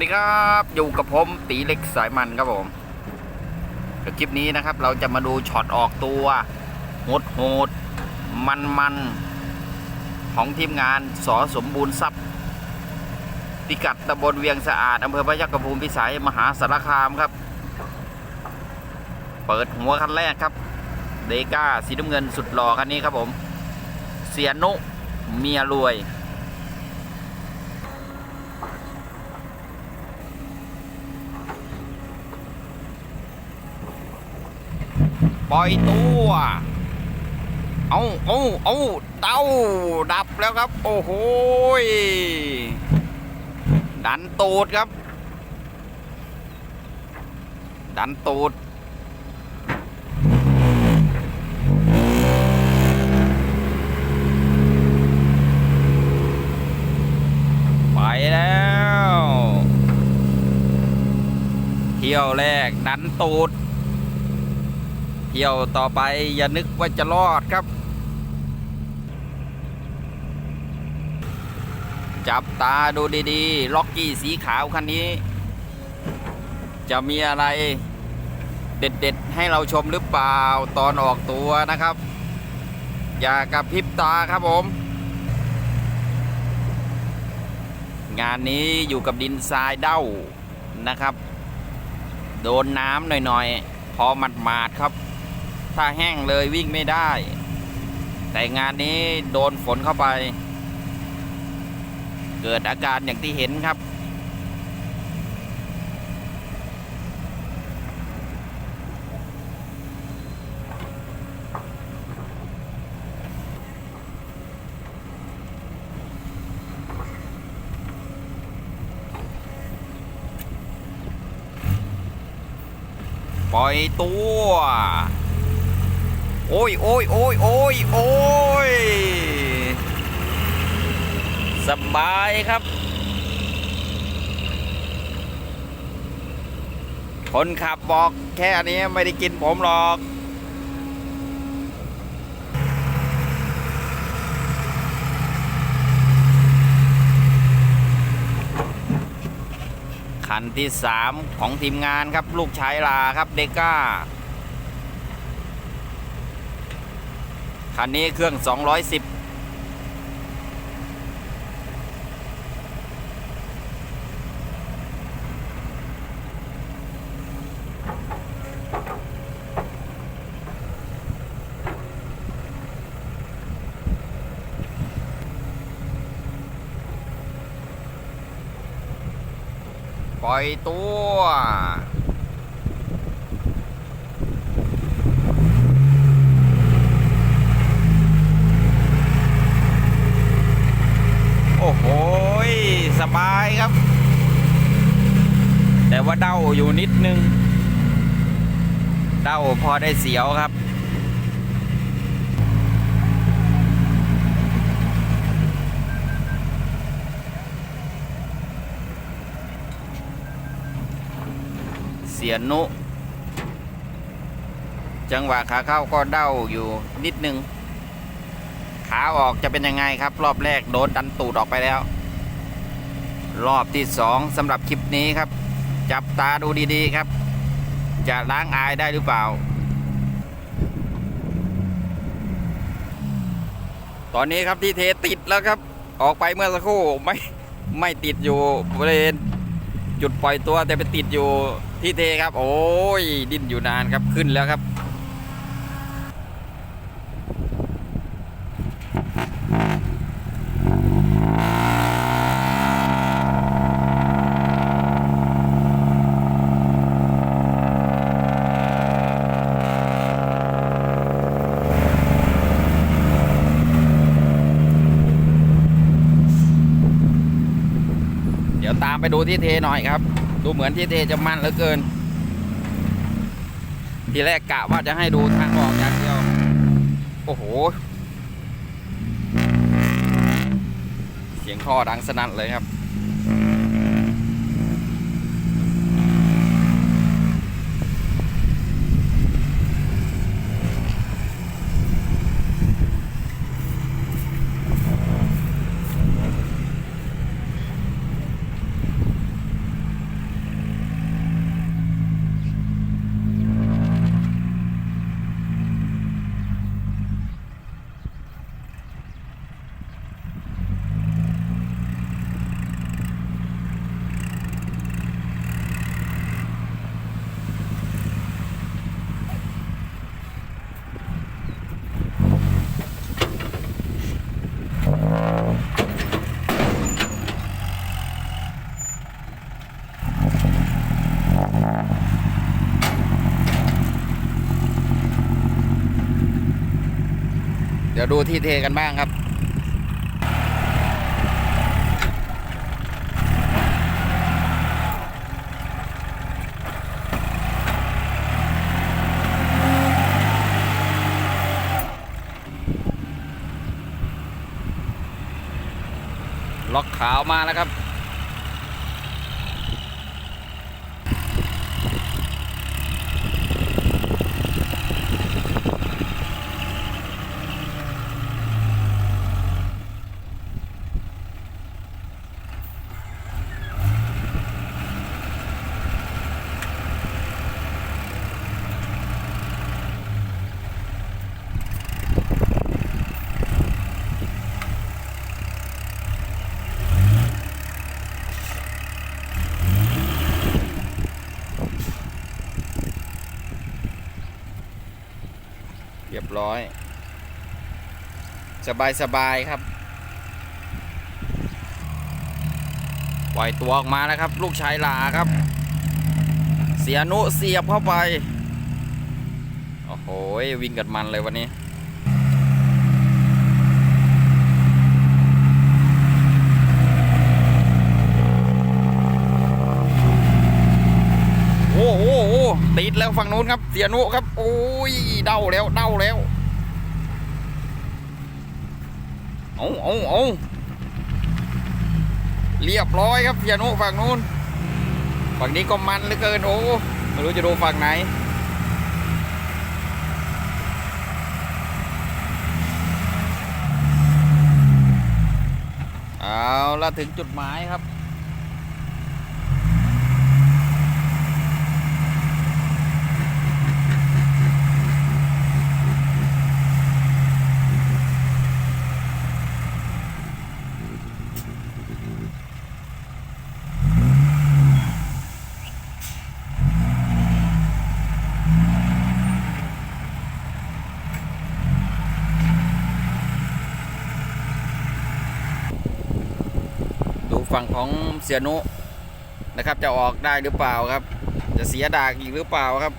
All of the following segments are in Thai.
วัสดีครับอยู่กับผมตีเล็กสายมันครับผมกับคลิปนี้นะครับ เราจะมาดูช็อตออกตัวโหดโหดมันมันของทีมงานสอสมบูรณ์ทรัพย์พิกัดตำบลเวียงสะอาดอำเภอพระยัคฆภูมิพิสัยมหาสารคามครับ เปิดหัวคันแรกครับเดก้าสีน้ำเงินสุดหล่อคันนี้ครับผม เสียนุเมียรวย ปล่อยตัวเอาเอาเอาเต้าดับแล้วครับ โอ้โหดันตูดครับ ดันตูดไปแล้ว เที่ยวแรกดันตูด เที่ยวต่อไปอย่านึกว่าจะรอดครับ จับตาดูดีๆ ล็อกกี้สีขาวคันนี้ จะมีอะไรเด็ดๆ ให้เราชมหรือเปล่าตอนออกตัวนะครับ อย่ากระพริบตาครับผม งานนี้อยู่กับดินทรายเด้านะครับ โดนน้ำหน่อยๆ พอหมาดๆครับาแห้งเลยวิ่งไม่ได้ แต่งานนี้โดนฝนเข้าไป เกิดอาการอย่างที่เห็นครับ ปล่อยตัว โอ้ยโอ้ยโอ้ยโอ้ยโอ้ยสบายครับ คนขับบอกแค่นี้ไม่ได้กินผมหรอกคันที่สามของทีมงานครับลูกชายลาครับเดก้า คันนี้เครื่อง 210ปล่อยตัว โอ้โหยสบายครับ แต่ว่าเด้าอยู่ นิดนึงเด้าพอได้เสียวครับเสียนุ จังหวะขาเข้าก็เด้าอยู่นิดนึง ขาออกจะเป็นยังไงครับ รอบแรกโดนดันตูดออกไปแล้ว รอบที่สองสำหรับคลิปนี้ครับ จับตาดูดีๆครับ จะล้างอายได้หรือเปล่า ตอนนี้ครับที่เทติดแล้วครับ ออกไปเมื่อสักครู่ไม่ไม่ติดอยู่บริเวณจุดปล่อยตัวแต่ไปติดอยู่ที่เทครับ โอ้ยดิ้นอยู่นานครับขึ้นแล้วครับ ดี๋ยวตามไปดูที่เทหน่อยครับ ดูเหมือนที่เทจะมั่นเหลือเกิน ทีแรกกะว่าจะให้ดูทางออกอย่างเดียว โอ้โห เสียงท่อดังสนั่นเลยครับ เดี๋ยวดูที่เทกันบ้างครับล็อกขาวมาแล้วครับ รียบร้อย สบายสบายครับ ปล่อยตัวออกมาแล้วครับ ลูกชายหลาครับ เสียนุเสียบเข้าไป โอ้โห วิ่งกันมันเลยวันนี้ โอ้โหโอ้โห ติดแล้วฝั่งนู้นครับ เสียนุครับ โอ้ย เด้าแล้ว เด้าแล้ว เอาเอาเอาเรียบร้อยครับเสียนุฝั่งนู้น ฝั่งนี้ก็มันเหลือเกิน โอ้ ไม่รู้จะดูฝั่งไหนเอาละถึงจุดหมายครับ ดู ฝั่งของเสียนุนะครับ จะออกได้หรือเปล่าครับ จะเสียดากอีกหรือเปล่าครับ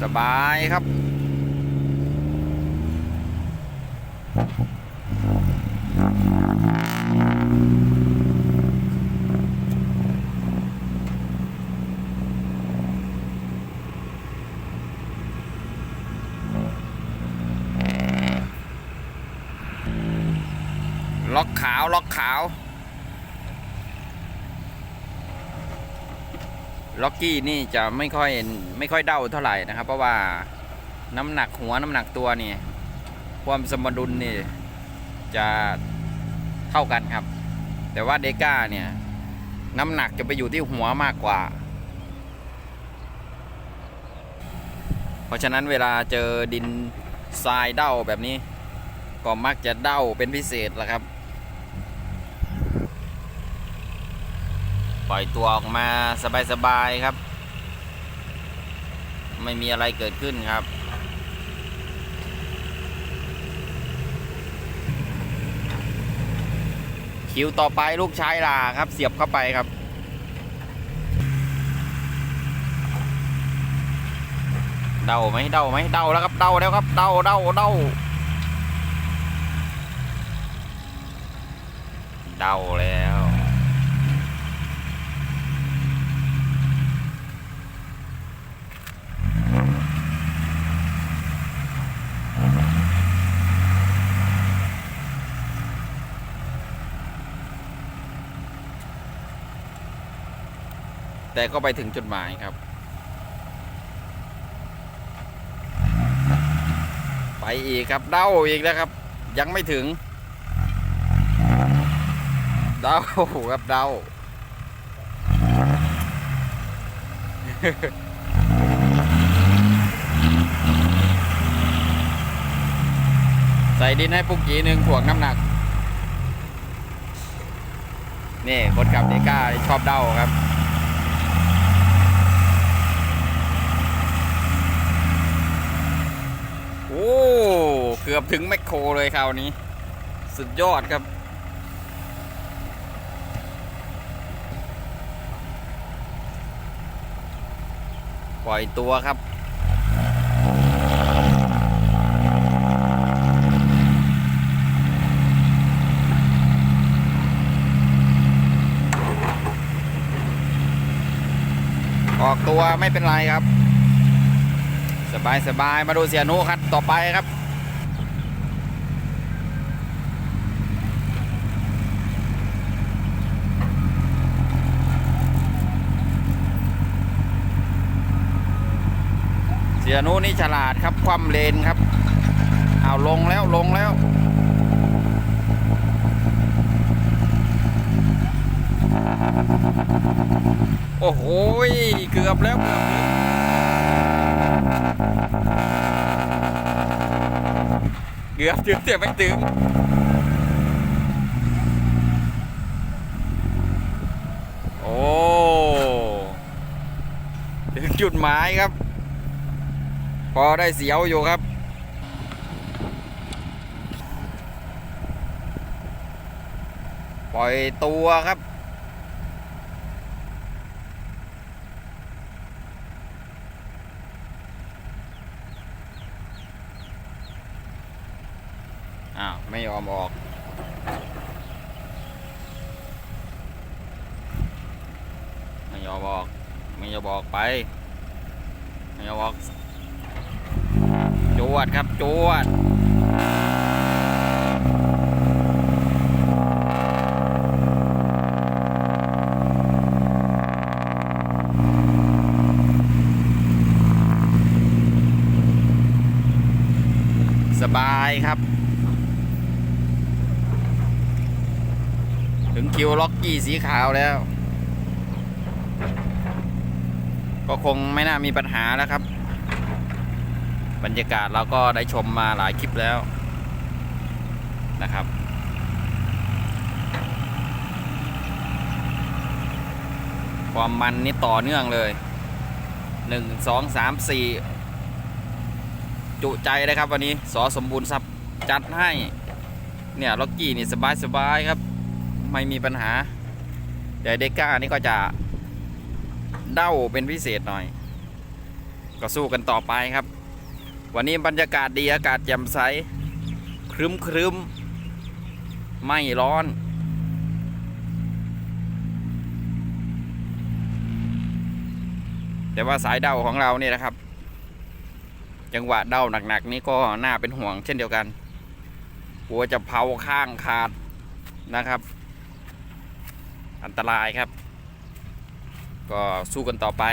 สบายครับาวล็อกขาว ล็อกกี้นี่จะไม่ค่อยไม่ค่อยเด้าเท่าไหร่นะครับ เพราะว่าน้ำหนักหัวน้ำหนักตัวนี่ความสมดุลนี่จะเท่ากันครับ แต่ว่าเดก้าเนี่ย น้ำหนักจะไปอยู่ที่หัวมากกว่า เพราะฉะนั้นเวลาเจอดินทรายเด้าแบบนี้ ก็มักจะเด้าเป็นพิเศษละครับ ปล่อยตัวออกมาสบายๆครับ ไม่มีอะไรเกิดขึ้นครับคิวต่อไปลูกชายลาครับ เสียบเข้าไปครับ เดาไหมเดาไหมเดาแล้วครับเดาแล้วครับเดาเดาเดาเดาแล้ว แต่ก็ไปถึงจุดหมายครับ ไปอีกครับเด้าอีกแล้วครับ ยังไม่ถึง เด้าครับเด้าใส่ดินให้ปุกกีหนึ่งถ่วงน้ำหนัก นี่คนขับเดก้าชอบเด้าครับ อบถึงแมคโครเลยคราวนี้ สุดยอดครับ ปล่อยตัวครับออกตัวไม่เป็นไรครับ สบายสบายมาดูเสียนุครับต่อไปครับ เสียนุนี่ฉลาดครับ ความเลนครับ เอาลงแล้วลงแล้ว โอ้โหเกือบแล้วเกือบเกือบถึงแต่ไม่ถึงโอ้ถึงจุดหมายครับ พอได้เสียวอยู่ครับ ปล่อยตัวครับ อ้าว ไม่ยอมออกไม่ยอมออกไม่ยอมออกไปไม่ยอมออก จวดครับจวดสบายครับ ถึงคิวล็อกกี้สีขาวแล้ว ก็คงไม่น่ามีปัญหาแล้วครับ บรรยากาศเราก็ได้ชมมาหลายคลิปแล้วนะครับ ความมันนี่ต่อเนื่องเลยหนึ่งสองสามสี่จุใจเลยครับวันนี้สอสมบูรณ์ทรัพย์จัดให้ เนี่ยล็อกกี้นี่สบายสบายครับ ไม่มีปัญหา เดี๋ยวเดก้านี่ก็จะเด้าเป็นพิเศษหน่อย ก็สู้กันต่อไปครับ วันนี้บรรยากาศดีอากาศแจ่มใสครึ้มครึ้มไม่ร้อน แต่ว่าสายเดาของเราเนี่ยนะครับ จังหวะเดาหนักๆ นี่ก็น่าเป็นห่วงเช่นเดียวกันกลัวจะเผาข้างขาดนะครับ อันตรายครับ ก็สู้กันต่อไป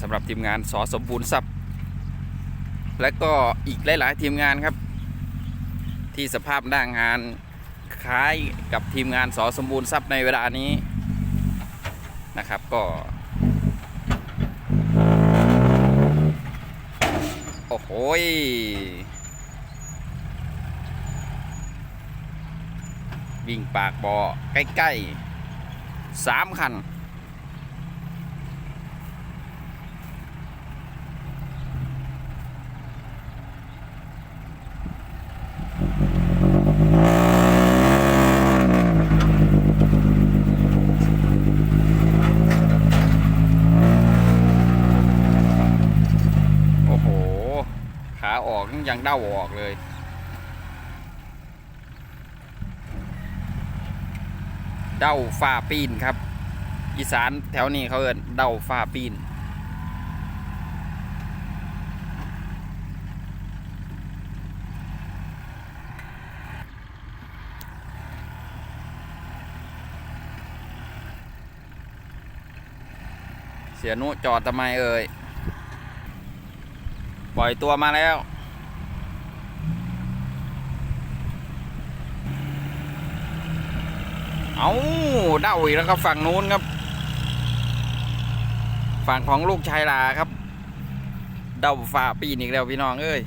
สำหรับทีมงานสอสมบูรณ์ทรัพย์ และก็อีกหลาย ๆ ทีมงานครับ ที่สภาพหน้านงานคล้ายกับทีมงานสอสมบูรณ์ทรัพย์ในเวลานี้นะครับก็ โอ้โหวิ่งปากบ่อใกล้ๆสามคัน โอ้โห ขา ออกยังเด้าออกเลย เด้าฝ้าปีนครับ อีสานแถวนี้เขาเอิ้นเด้าฝ้าปีนเสียนุจอดทำไมเอ่ย ปล่อยตัวมาแล้ว เอาเด้าอีกแล้วครับฝั่งนู้นครับ ฝั่งของลูกชายลาครับ เด้าฝ่าปีนอีกแล้วพี่น้องเอ้ย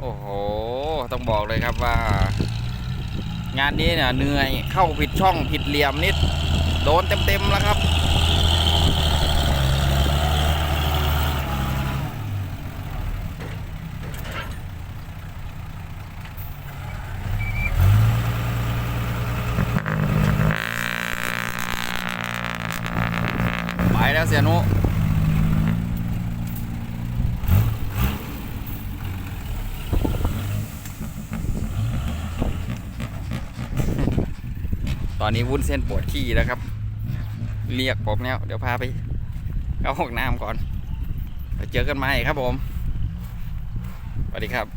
โอ้โห ต้องบอกเลยครับว่า งานนี้เนี่ยเหนื่อยเข้าผิดช่องผิดเหลี่ยมนิด โดนเต็มๆแล้วครับ แล้วเสียนุตอนนี้วุ้นเส้นปวดขี้แล้วครับ เรียกผมแล้ว เดี๋ยวพาไปเข้าห้องน้ำก่อนไปเจอกันใหม่ครับผมสวัสดีครับ